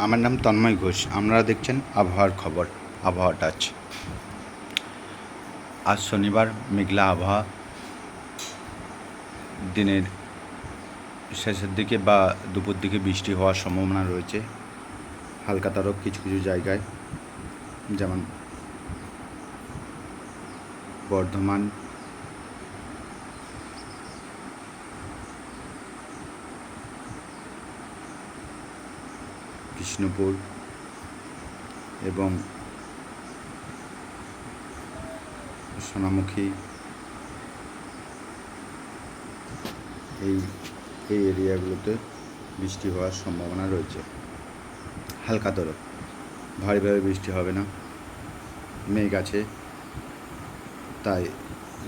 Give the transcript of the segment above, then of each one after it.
আমার নাম তন্ময় ঘোষ। আপনারা দেখছেন আবহাওয়ার খবর, আবহাওয়া টাচ। আজ শনিবার, মেঘলা আবহাওয়া। দিনের শেষের দিকে বা দুপুর দিকে বৃষ্টি হওয়ার সম্ভাবনা রয়েছে। হালকা তরফ কিছু কিছু জায়গায়। যেমন বর্ধমান কৃষ্ণপুর এবং সোনামুখী। এই এই এরিয়াগুলোতে বৃষ্টি হওয়ার সম্ভাবনা রয়েছে। হালকা তরফ ভারীভাবে বৃষ্টি হবে না। মেঘ আছে, তাই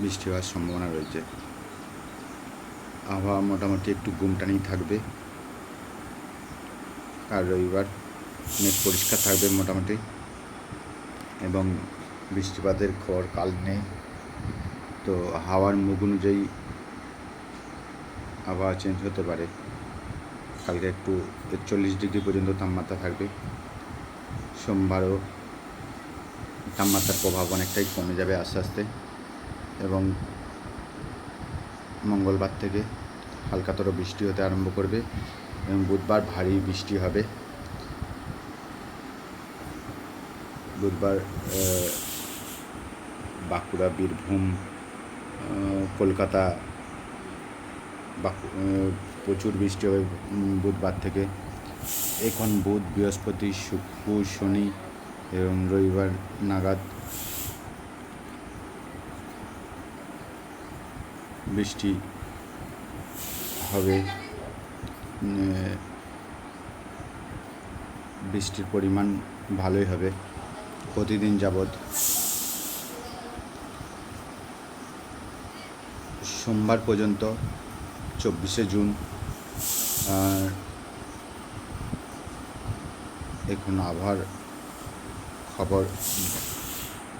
বৃষ্টি হওয়ার সম্ভাবনা রয়েছে। আবহাওয়া মোটামুটি একটু গুমটানি থাকবে। আর রবিবার মেঘ পরিষ্কার থাকবে মোটামুটি। এবং বৃষ্টিপাতের খবর কাল নেই। তো হাওয়ার মুখ অনুযায়ী আবহাওয়া চেঞ্জ হতে পারে। কালকে একটু একচল্লিশ ডিগ্রি পর্যন্ত তাপমাত্রা থাকবে। সোমবারও তাপমাত্রার প্রভাব অনেকটাই কমে যাবে আস্তে আস্তে। এবং মঙ্গলবার থেকে হালকাতর বৃষ্টি হতে আরম্ভ করবে। এবং বুধবার ভারী বৃষ্টি হবে। বুধবার বাঁকুড়া, বীরভূম কলকাতা প্রচুর বৃষ্টি হবে বুধবার থেকে। এখন বুধ, বৃহস্পতি, শুক্র, শনি এবং রবিবার নাগাদ বৃষ্টি হবে। বৃষ্টির পরিমাণ ভালোই হবে প্রতিদিন যাবৎ। সোমবার পর্যন্ত চব্বিশে জুন, আর এখন আবহাওয়ার খবর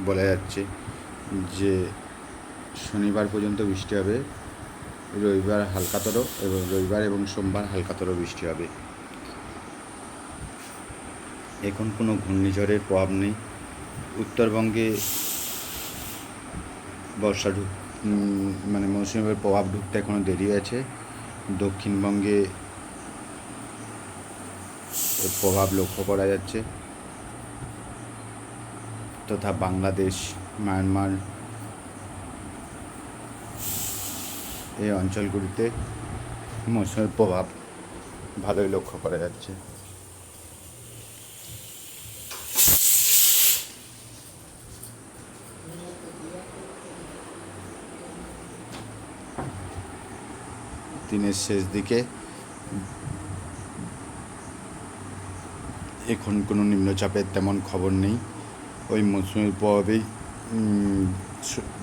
বলা যাচ্ছে যে শনিবার পর্যন্ত বৃষ্টি হবে। রবিবার হালকাতর এবং রবিবার এবং সোমবার হালকাতর বৃষ্টি হবে। এখন কোনো ঘূর্ণিঝড়ের প্রভাব নেই। উত্তরবঙ্গে বর্ষা ঢুক মানে মৌসুমের প্রভাব ঢুকতে এখনও দেরি আছে দক্ষিণবঙ্গে এর প্রভাব লক্ষ্য করা যাচ্ছে। তথা বাংলাদেশ, মায়ানমার এই অঞ্চলগুলিতে মৌসুমের প্রভাব ভালোই লক্ষ্য করা যাচ্ছে। দিনের শেষ দিকে এখন কোনো নিম্নচাপের তেমন খবর নেই। ওই মৌসুমের প্রভাবেই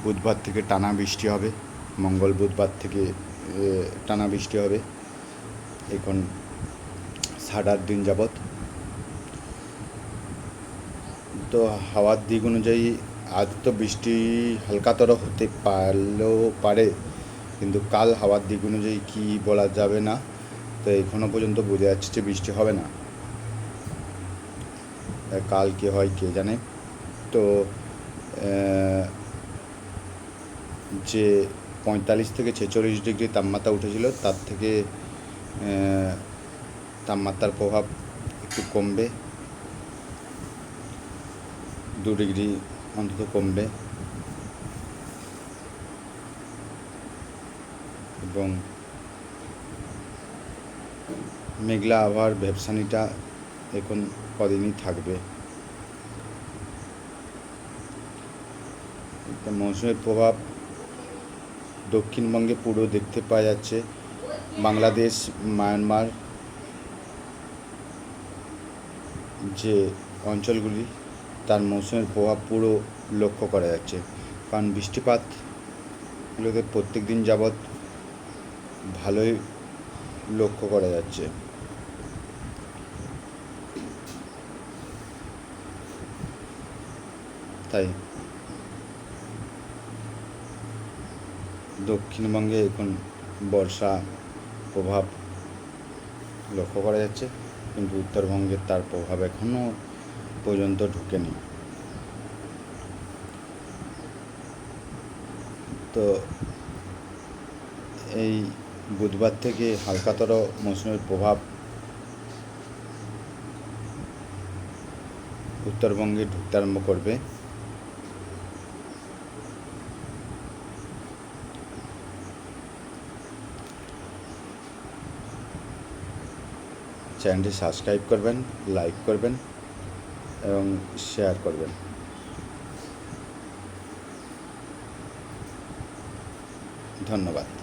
বুধবার থেকে টানা বৃষ্টি হবে। মঙ্গল বুধবার থেকে টানা বৃষ্টি হবে। এখন সাত আট দিন যাবৎ। তো হাওয়ার দিক অনুযায়ী আজ তো বৃষ্টি হালকাতর হতে পারলেও পারে, কিন্তু কাল হাওয়ার দিক অনুযায়ী কী বলা যাবে না, তো এখনও পর্যন্ত বোঝা যাচ্ছে যে বৃষ্টি হবে না। কাল কী হয় কে জানে। তো যে পঁয়তাল্লিশ থেকে ছেচল্লিশ ডিগ্রি তাপমাত্রা উঠেছিল, তার থেকে তাপমাত্রার প্রভাব একটু কমবে। দু ডিগ্রি অন্তত কমবে। এবং মেঘলা আবহাওয়ার ব্যবসানিটা এখন কদিনই থাকবে। মৌসুমের প্রভাব দক্ষিণবঙ্গে পুরো দেখতে পাওয়া যাচ্ছে। বাংলাদেশ, মায়ানমার যে অঞ্চলগুলি, তার মৌসুমের প্রভাব পুরো লক্ষ্য করা যাচ্ছে। কারণ বৃষ্টিপাতগুলোতে প্রত্যেক দিন যাবৎ ভালোই লক্ষ্য করা যাচ্ছে। তাই দক্ষিণবঙ্গে এখন বর্ষা প্রভাব লক্ষ্য করা যাচ্ছে, কিন্তু উত্তরবঙ্গে তার প্রভাব এখনও পর্যন্ত ঢুকেনি। তো এই বুধবার থেকে হালকাতর মৌসুমের প্রভাব উত্তরবঙ্গে ঢুকতে আরম্ভ করবে। চ্যানেলটি সাবস্ক্রাইব করবেন লাইক করবেন এবং শেয়ার করবেন। ধন্যবাদ।